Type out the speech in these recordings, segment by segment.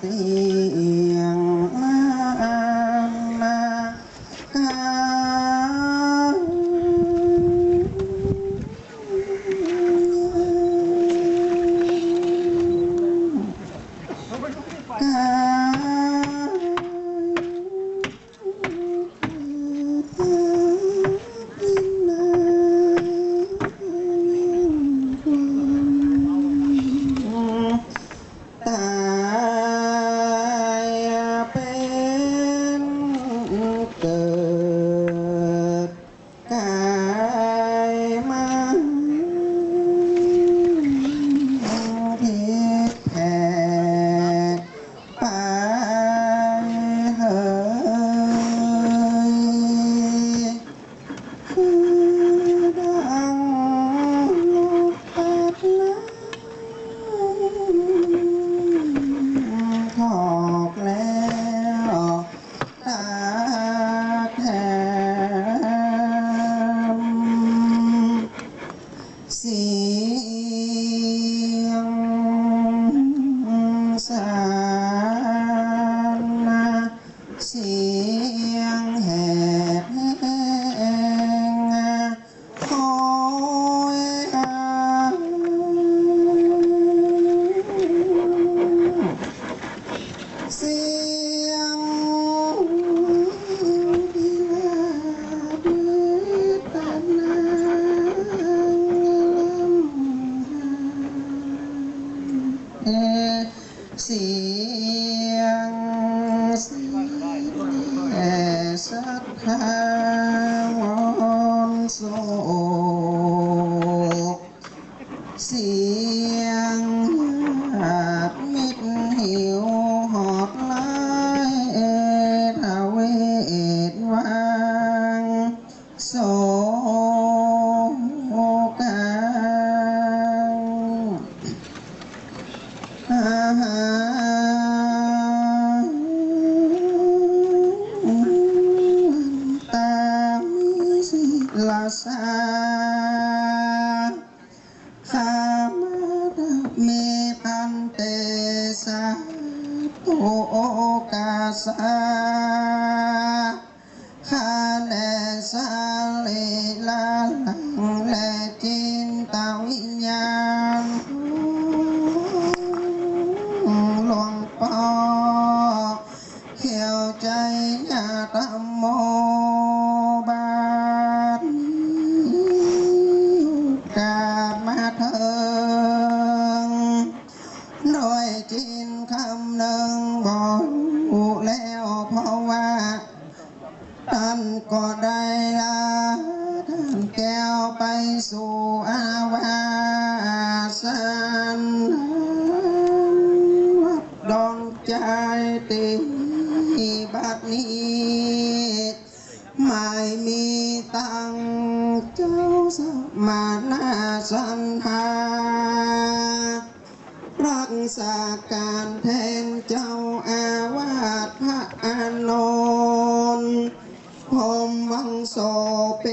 เก เและจินตวิญญาณหลวงปอเขียวใจญาตโมบาทกาบมาเถิงโดยจินคำหนึ่งบอกแล้วเพราะว่าท่านก็ได้ ไม่มีตังเจ้าสมานาสันหา รักษาการแทนเจ้าอาวาสพระอานนท์ผมวังโสเป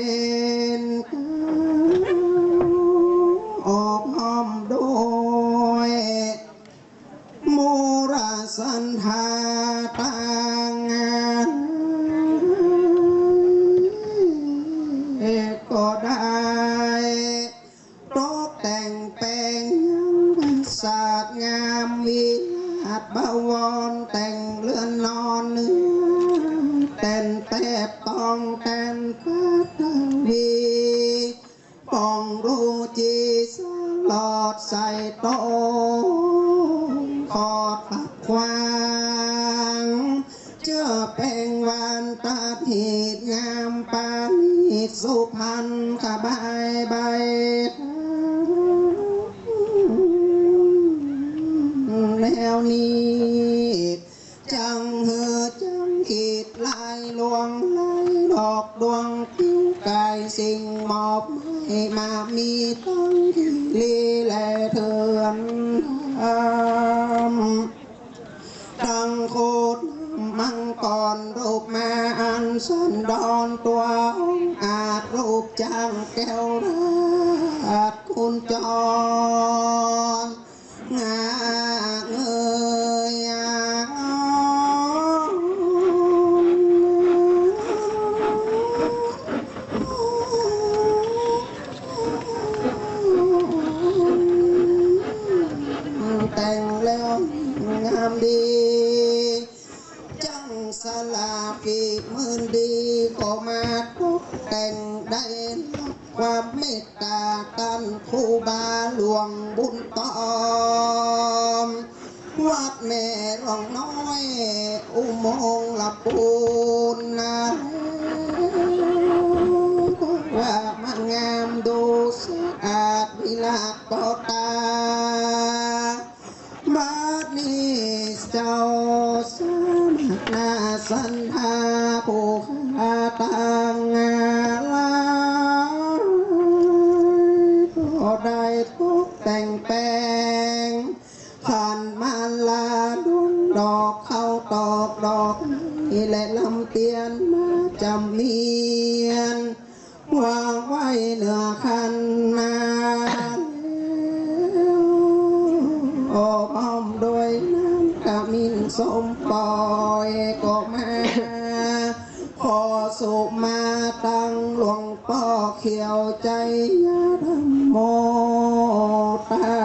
ามวิลาบวรแต่งเรือนนอนเนื้อแต่นแตบตองแต่นพัทวีปองรูจีสลอดใส่โตะขอดปักควางเจ้าเป็นวันตัดเหตุงามปานเหตุสุพรรณขบายใบ มามีตั้งที่ลีแลเถื่อนทำดังโคตรมังกรรูปมาอันสันดอนตัวองอาจรูปจางแก้วราชคุณจร มาทุกแต่งได้ความเมตตาตันครูบาหลวงบุญตอม วัดแม่รองน้อย อุโมงค์ละปูนนะว่ามันงามดูสะอาดวิลาบต่อตาบาดนี้เจ้าสามนาสัน ดอกเข้าตอกดอกนี่และลำเตียนมาจำเนียนวางไว้เหนือคันนาโอ้พร้อมโดวยน้ำกะมินสมปอยก็มาขอสุมาตั้งหลวงพ่อเขียวใจยาธรรมโมตา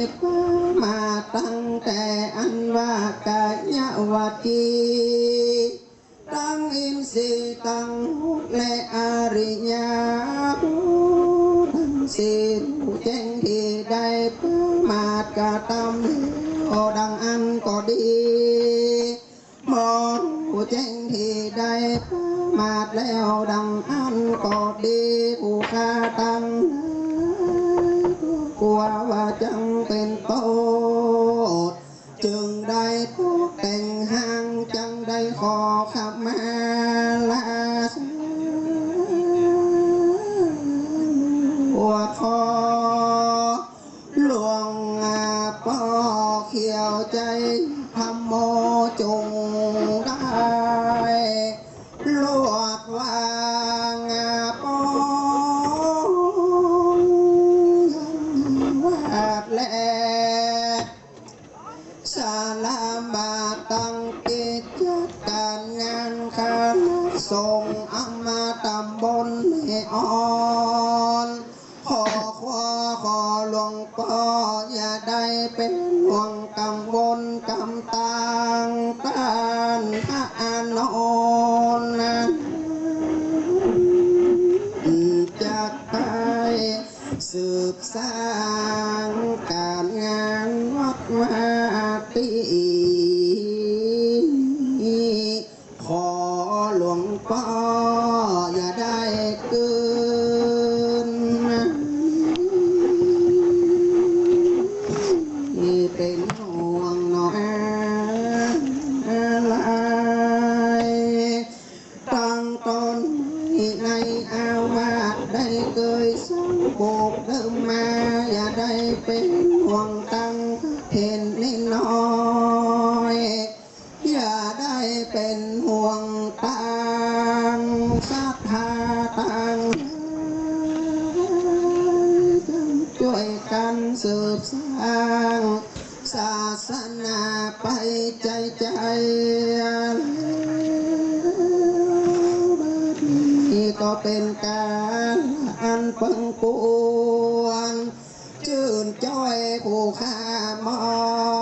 ได้ก็มาตั้งแต่อันว่ากายาวจีตั้งอินทรีย์ตั้งหุและอริยาบุทั้งสี่รู้แจ้งที่ได้ประมาท กว่าตั้งกลัวว่าจังเป็นโตจึงได้พบแต่งห้างจังได้ขอขับมา สาลามาตั้งกิจการงานคณะส่งฆ์อามาตำบลให้อ่อนขอขอขอหลวงพ่ออย่าได้เป็นห่วงกังวลกำต่างต้านพระอานนท์จะไปสืบสร้าง เห็นนิดน้อยอย่าได้เป็นห่วงตังศรัทธาตังช่วยกันสืบสร้างศาสนาไปใจใจนี่ก็เป็นการอันเพิ่งปวน ชื่นจ้อยผู้ข้ามอน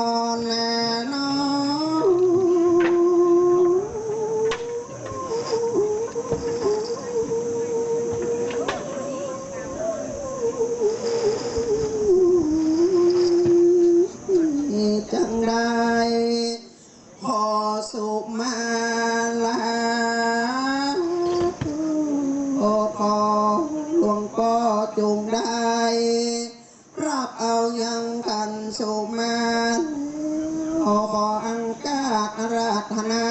อขออังกาศอาราธนา